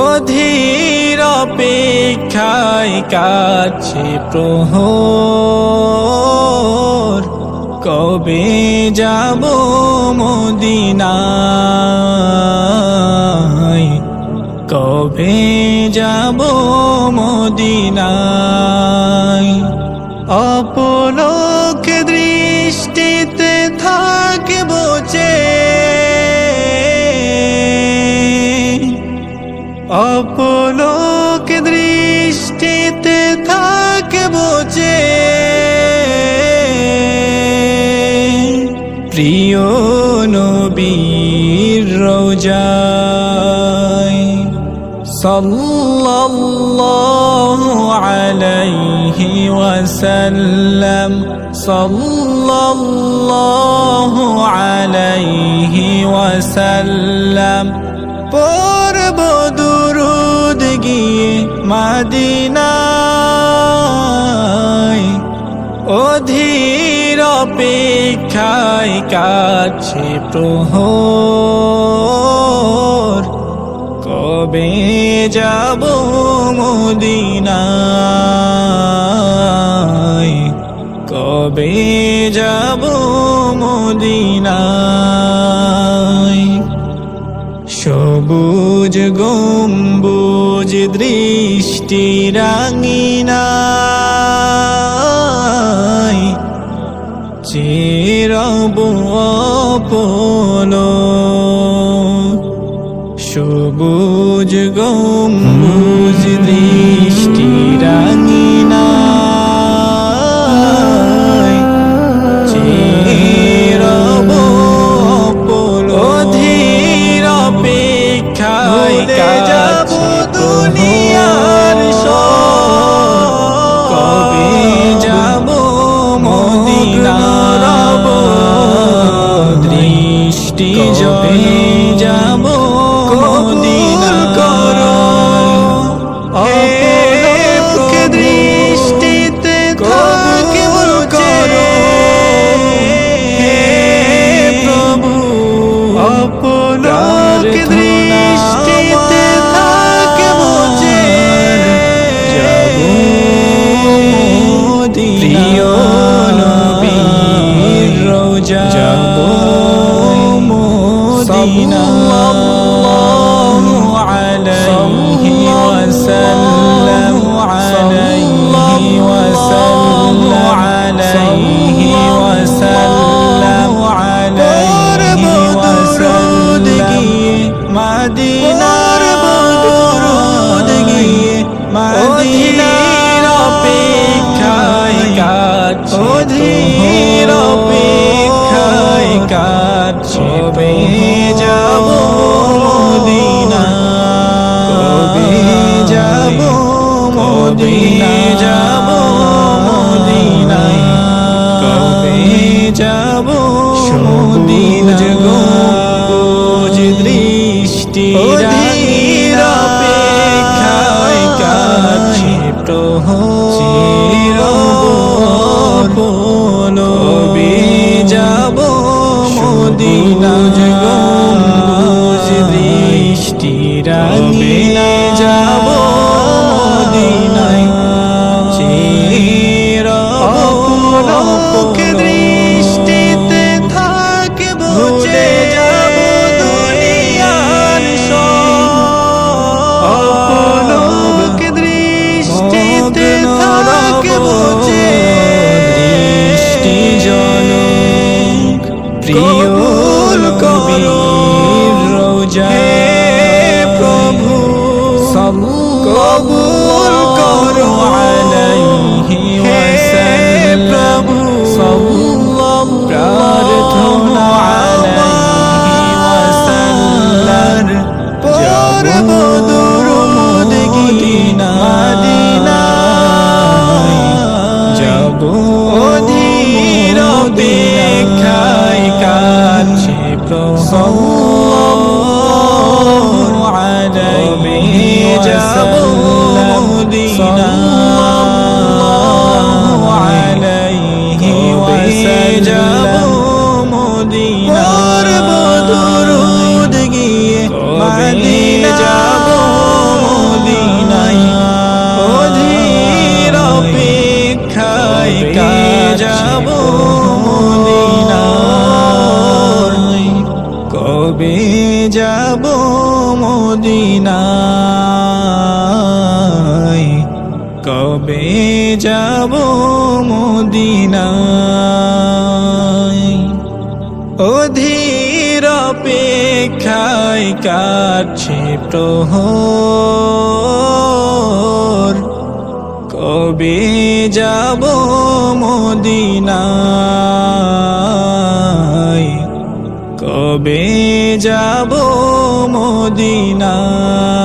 অধীর অপেক্ষায় কাছে প্রহর কবে যাব মদিনা কবে যাব দৃষ্টিতে থাকব যে। অপলোক দৃষ্টিতে থাকব যে। প্রিয় নবীর রোজায় সাল্লাল্লাহু আলাইহি ওয়াসাল্লাম সাল্লাল্লাহু আলাইহি ওয়াসাল্লাম। পড়ব দুরুদ গিয়ে মাদিনায়। অধীর অপেক্ষায় কাছে প্রহর। কবে যাব মদিনায়? কবে যাব মদিনায়? সবুজ গম্বুজ দৃষ্টি রাঙিনায়। চিরব অপলো সবুজ গম্বুজ অপলোক দৃষ্টিতে যাব মদিনা। কবে যাব মদিনা? যাব মদিনায় কবে যাব মদিনা? গম্বুজ দৃষ্টি অধীর অপেক্ষায় কাছে প্রহর। বলো রাঙিনা যাব মদিনায়। চির কবুল করো আলাইহি ওয়াসাল্লাম। প্রভু। সাল্লাল্লাহু প্রার্থনা আলাইহি ওয়াসাল্লাম। পরব দুরুদ মদিনা মদিনা। যাব অধীর অপেক্ষায় মদিনায়। কবে যাব মদিনাই অধীর অপেক্ষায় কাছে প্রহ কবে যাব মদিনাই কবে যাব মদিনায়